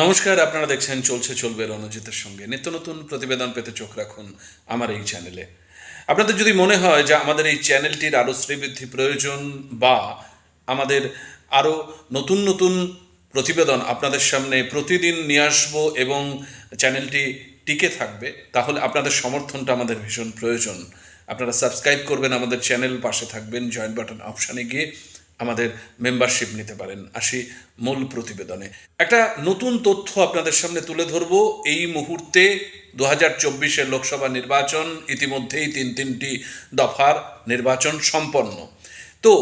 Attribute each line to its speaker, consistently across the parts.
Speaker 1: নমস্কার, আপনারা দেখছেন চলছে, চলবে রণজিতের সঙ্গে। নিত্য নতুন প্রতিবেদন পেতে চোখ রাখুন আমার এই চ্যানেলে। আপনাদের যদি মনে হয় যে আমাদের এই চ্যানেলটির আরও শ্রীবৃদ্ধি প্রয়োজন বা আমাদের আরও নতুন নতুন প্রতিবেদন আপনাদের সামনে প্রতিদিন নিয়ে আসব এবং চ্যানেলটি টিকে থাকবে, তাহলে আপনাদের সমর্থনটা আমাদের ভীষণ প্রয়োজন। আপনারা সাবস্ক্রাইব করবেন আমাদের চ্যানেল, পাশে থাকবেন জয়েন্ট বাটন, অপশানে গিয়ে আমাদের মেম্বারশিপ নিতে পারেন। আসি মূল প্রতিবেদনে। একটা নতুন তথ্য আপনাদের সামনে তুলে ধরব। এই মুহূর্তে দু হাজার চব্বিশের লোকসভা নির্বাচন, ইতিমধ্যেই তিন তিনটি দফার নির্বাচন সম্পন্ন। তো,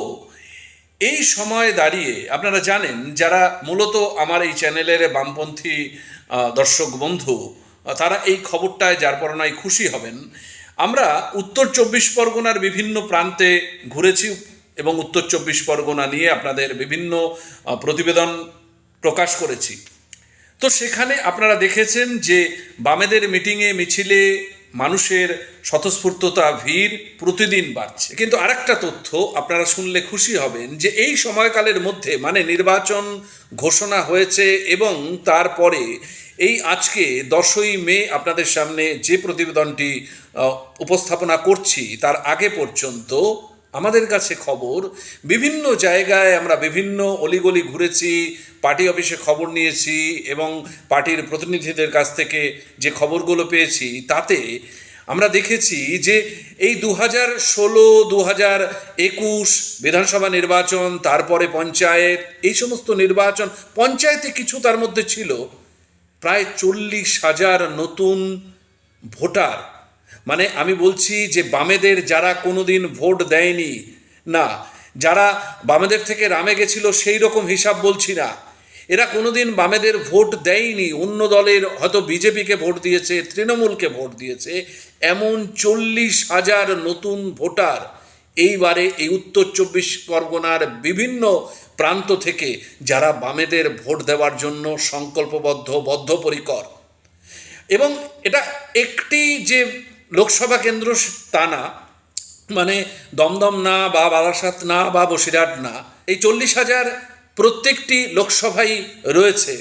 Speaker 1: এই সময় দাঁড়িয়ে আপনারা জানেন, যারা মূলত আমার এই চ্যানেলের বামপন্থী দর্শক বন্ধু তারা এই খবরটায় যার পরনায় খুশি হবেন। আমরা উত্তর চব্বিশ পরগনার বিভিন্ন প্রান্তে ঘুরেছি। এবং উত্তর চব্বিশ পরগনা নিয়ে আপনাদের বিভিন্ন প্রতিবেদন প্রকাশ করেছি। তো সেখানে আপনারা দেখেছেন যে বামেদের মিটিংয়ে মিছিলে মানুষের স্বতঃস্ফূর্ততা, ভিড় প্রতিদিন বাড়ছে। কিন্তু আরেকটা তথ্য আপনারা শুনলে খুশি হবেন যে এই সময়কালের মধ্যে মানে নির্বাচন ঘোষণা হয়েছে এবং তারপরে এই আজকে দশই মে আপনাদের সামনে যে প্রতিবেদনটি উপস্থাপনা করছি, তার আগে পর্যন্ত আমাদের কাছে খবর, বিভিন্ন জায়গায় আমরা বিভিন্ন অলিগলি ঘুরেছি, পার্টি অফিসে খবর নিয়েছি এবং পার্টির প্রতিনিধিদের কাছ থেকে যে খবরগুলো পেয়েছি, তাতে আমরা দেখেছি যে এই দু হাজার ষোলো দু হাজার একুশ বিধানসভা নির্বাচন, তারপরে পঞ্চায়েত, এই সমস্ত নির্বাচন পঞ্চায়েতে কিছু তার মধ্যে ছিল। প্রায় চল্লিশ হাজার নতুন ভোটার মানে আমি বলছি যে বামেদের যারা কোনোদিন ভোট দেয়নি, না, যারা বামেদের থেকে রামে গেছিল সেই রকম হিসাব বলছি না। এরা কোনোদিন বামেদের ভোট দেয়নি, অন্য দলের হয়তো বিজেপিকে ভোট দিয়েছে, তৃণমূলকে ভোট দিয়েছে, এমন চল্লিশ হাজার নতুন ভোটার এইবারে এই উত্তর চব্বিশ পরগনার বিভিন্ন প্রান্ত থেকে যারা বামেদের ভোট দেওয়ার জন্য সংকল্পবদ্ধ, বদ্ধপরিকর। এবং এটা একটি যে লোকসভা কেন্দ্র তা না মানে দমদম না বা বারাসাত না বা বসিরহাট না, এই চল্লিশ হাজার প্রত্যেকটি লোকসভাই রয়েছে।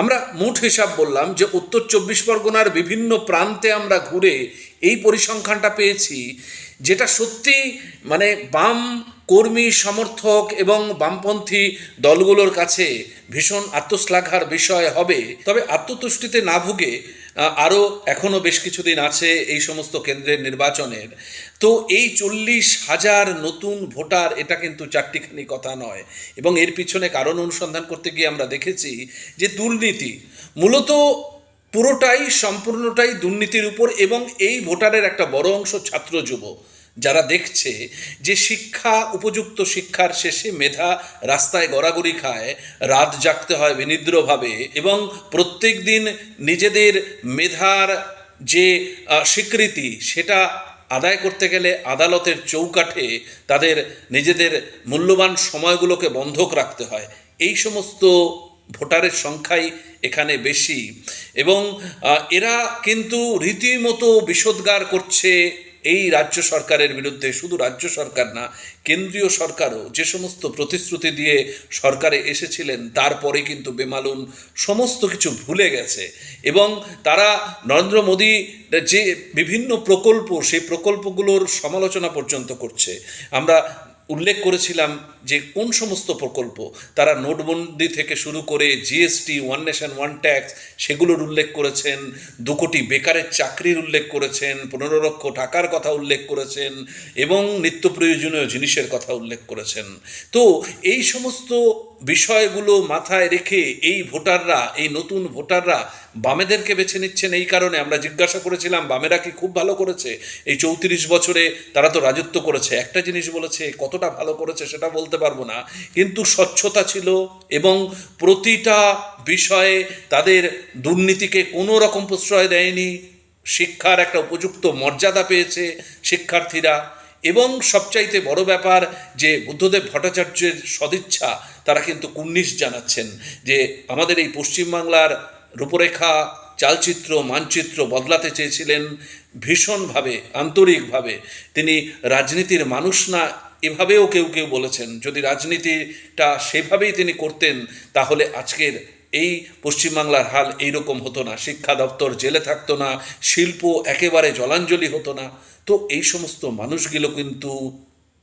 Speaker 1: আমরা মোট হিসাব বললাম যে উত্তর চব্বিশ পরগনার বিভিন্ন প্রান্তে আমরা ঘুরে এই পরিসংখ্যানটা পেয়েছি, যেটা সত্যি মানে বাম কর্মী, সমর্থক এবং বামপন্থী দলগুলোর কাছে ভীষণ আত্মশ্লাঘার বিষয় হবে। তবে আত্মতুষ্টিতে না ভুগে আরও এখনও বেশ কিছুদিন আছে এই সমস্ত কেন্দ্রের নির্বাচনের। তো এই চল্লিশ হাজার নতুন ভোটার, এটা কিন্তু চারটিখানি কথা নয়। এবং এর পিছনে কারণ অনুসন্ধান করতে গিয়ে আমরা দেখেছি যে দুর্নীতি মূলত পুরোটাই, সম্পূর্ণটাই দুর্নীতির উপর এবং এই ভোটারের একটা বড় অংশ ছাত্র যুব। যারা দেখছে যে শিক্ষা, উপযুক্ত শিক্ষার শেষে মেধা রাস্তায় গড়াগড়ি খায়, রাত জাগতে হয় বিনিদ্রভাবে এবং প্রত্যেক দিন নিজেদের মেধার যে স্বীকৃতি সেটা আদায় করতে গেলে আদালতের চৌকাঠে তাদের নিজেদের মূল্যবান সময়গুলোকে বন্ধক রাখতে হয়। এই সমস্ত ভোটারের সংখ্যাই এখানে বেশি এবং এরা কিন্তু রীতিমতো বিষোদ্গার করছে এই রাজ্য সরকারের বিরুদ্ধে শুধু রাজ্য সরকার না, কেন্দ্রীয় সরকারও যে সমস্ত প্রতিশ্রুতি দিয়ে সরকারে এসেছিলেন, তারপরে কিন্তু বেমালুম সমস্ত কিছু ভুলে গেছে। এবং তারা নরেন্দ্র মোদী যে বিভিন্ন প্রকল্প, সেই প্রকল্পগুলোর সমালোচনা পর্যন্ত করছে। আমরা উল্লেখ করেছিলাম যে কোন সমস্ত প্রকল্প, তারা নোটবন্দি থেকে শুরু করে GST one nation one tax সেগুলোর উল্লেখ করেছেন, দু কোটি বেকারের চাকরির উল্লেখ করেছেন, পনেরো লক্ষ টাকার কথা উল্লেখ করেছেন, এবং নিত্য প্রয়োজনীয় জিনিসের কথা উল্লেখ করেছেন। তো এই সমস্ত বিষয়গুলো মাথায় রেখে এই ভোটাররা, এই নতুন ভোটাররা বামেদেরকে বেছে নিচ্ছেন এই কারণে আমরা জিজ্ঞাসা করেছিলাম, বামেরা কি খুব ভালো করেছে? এই চৌত্রিশ বছরে তারা তো রাজত্ব করেছে। একটা জিনিস বলেছে, কতটা ভালো করেছে সেটা বলতে পারব না। কিন্তু স্বচ্ছতা ছিল এবং প্রতিটা বিষয়ে তাদের দুর্নীতিকে কোনো রকম প্রশ্রয় দেয়নি। শিক্ষার একটা উপযুক্ত মর্যাদা পেয়েছে শিক্ষার্থীরা। এবং সবচাইতে বড় ব্যাপার যে বুদ্ধদেব ভট্টাচার্যের সদিচ্ছা, তারা কিন্তু কুর্নিশ জানাচ্ছেন যে আমাদের এই পশ্চিমবাংলার রূপরেখা, চালচিত্র, মানচিত্র বদলাতে চেয়েছিলেন ভীষণভাবে, আন্তরিকভাবে। তিনি রাজনীতির মানুষ না, এভাবেও কেউ কেউ বলেছেন, যদি রাজনীতিটা সেভাবেই তিনি করতেন, তাহলে আজকের এই পশ্চিমবাংলার হাল এই রকম হতো না, শিক্ষা দপ্তর জেলে থাকতো না, শিল্প একেবারে জলাঞ্জলি হতো না। তো এই সমস্ত মানুষগুলো কিন্তু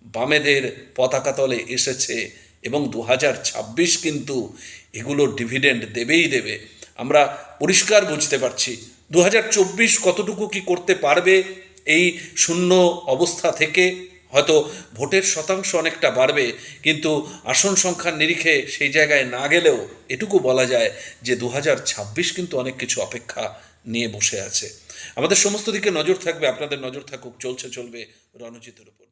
Speaker 1: বামেদের পতাকা তলে এসেছে এবং দু হাজার ছাব্বিশ কিন্তু এগুলো ডিভিডেন্ড দেবেই দেবে। আমরা পরিষ্কার বুঝতে পারছি দু হাজার চব্বিশ কতটুকু কি করতে পারবে এই শূন্য অবস্থা থেকে হয়তো ভোটের শতাংশ অনেকটা বাড়বে, কিন্তু আসন সংখ্যার নিরিখে সেই জায়গায় না গেলেও এটুকু বলা যায় যে দু হাজার ছাব্বিশ কিন্তু অনেক কিছু অপেক্ষা নিয়ে বসে আছে। আমাদের সমস্ত দিকে নজর থাকবে, আপনাদের নজর থাকুক, চলছে, চলবে, রণজিতের উপর।